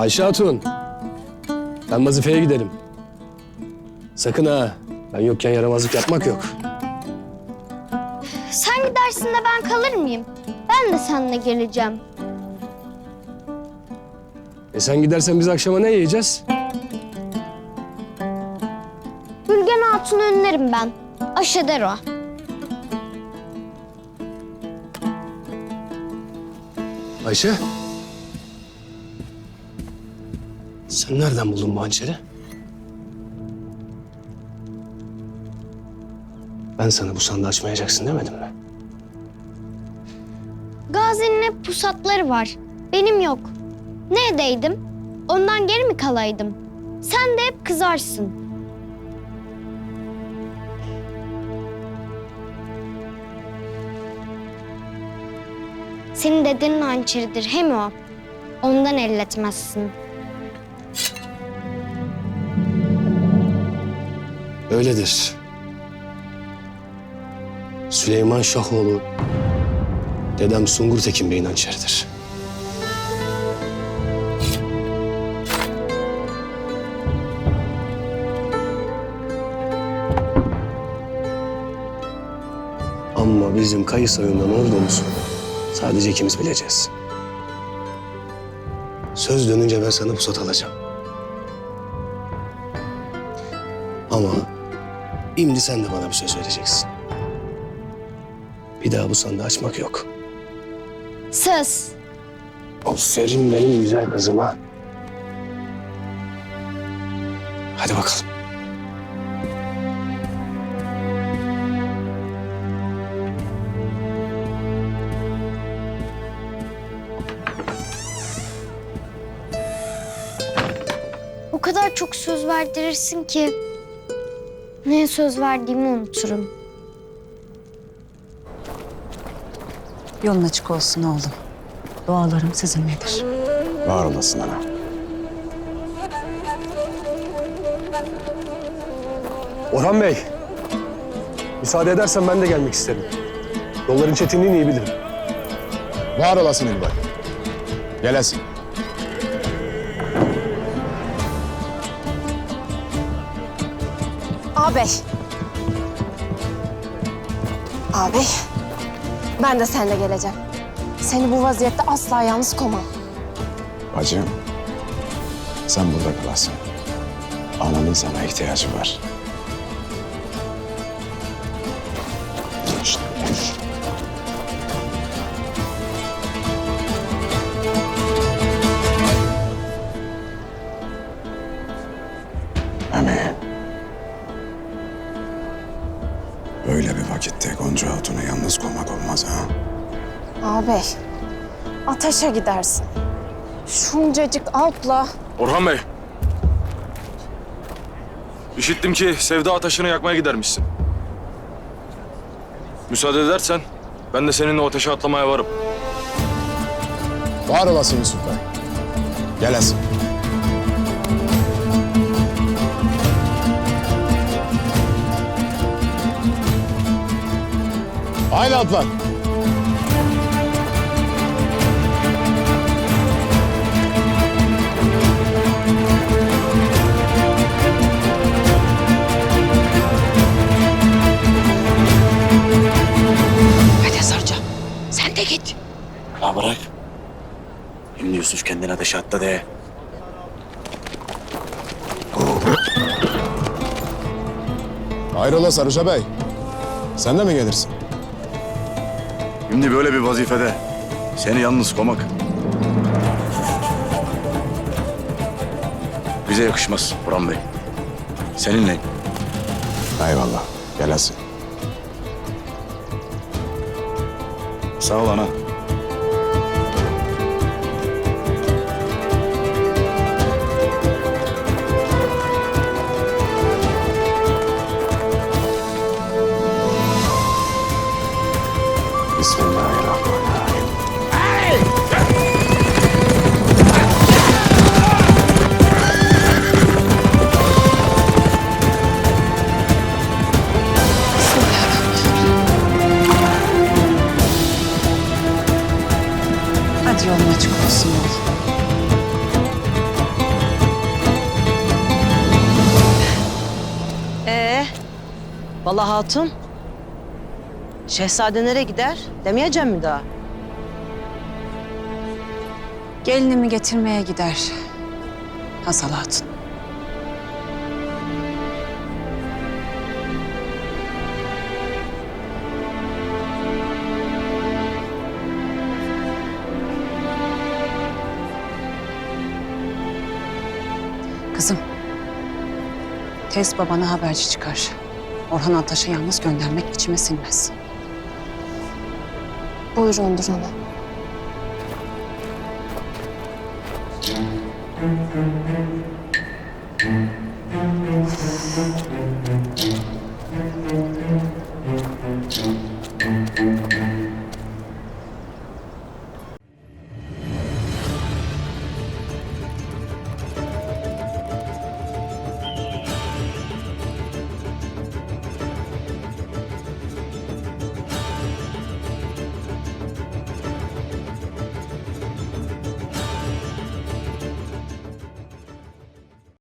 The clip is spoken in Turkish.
Ayşe Hatun. Ben vazifeye giderim. Sakın ha. Ben yokken yaramazlık yapmak yok. Sen gidersin de ben kalır mıyım? Ben de seninle geleceğim. E sen gidersen biz akşama ne yiyeceğiz? Gülgen Hatun'u önlerim ben. Aşeder o. Ayşe. Sen nereden buldun bu hançeri? Ben sana bu sandığı açmayacaksın demedim mi? Gazi'nin hep pusatları var. Benim yok. Ne edeydim? Ondan geri mi kalaydım? Sen de hep kızarsın. Senin dedenin hançeridir hem o. Ondan elletmezsin. Öyledir. Süleyman Şahoğlu, dedem Sungur Tekin Bey'in hançeridir. Ama bizim kayıs oyundan olduğumuzu sadece ikimiz bileceğiz. Söz dönünce ben sana pusat alacağım. Ama şimdi sen de bana bir söz vereceksin. Bir daha bu sandığı açmak yok. Söz. Aferin benim güzel kızıma. Hadi bakalım. O kadar çok söz verdirirsin ki neye söz verdiğimi unuturum. Yolun açık olsun oğlum. Dualarım sizinledir. Var olasın ana. Orhan Bey, müsaade edersen ben de gelmek isterim. Yolların çetinliğini iyi bilirim. Var olasın İlbay. Gelesin. Ağabey. Ağabey. Ben de seninle geleceğim. Seni bu vaziyette asla yalnız koymam. Bacım. Sen burada kalasın. Ananın sana ihtiyacı var. Şşt, şşt. Böyle bir vakitte Gonca Hatun'u yalnız koymak olmaz ha. Ağabey. Ateşe gidersin. Şuncacık altla. Orhan Bey. İşittim ki Sevda ateşini yakmaya gidermişsin. Müsaade edersen ben de seninle o ateşe atlamaya varım. Var olasın Yusuf Bey. Gelesin. Haydi atlar. Hadi Sarca. Sen de git. Ya bırak. Şimdi Yusuf kendine ateşe attı de. Hayrola Sarıca Bey. Sen de mi gelirsin? Şimdi böyle bir vazifede seni yalnız komak. Bize yakışmaz Burhan Bey. Seninle Eyvallah. Gelesin. sağ ol ana. açık olsun. Ee, Bala Hatun, şehzade nereye gider demeyeceğim mi daha? Gelinimi getirmeye gider Hazal Hatun. Kızım. Tez babana haberci çıkar. Orhan Ataş'ı yalnız göndermek içime sinmez. Buyurundur ana.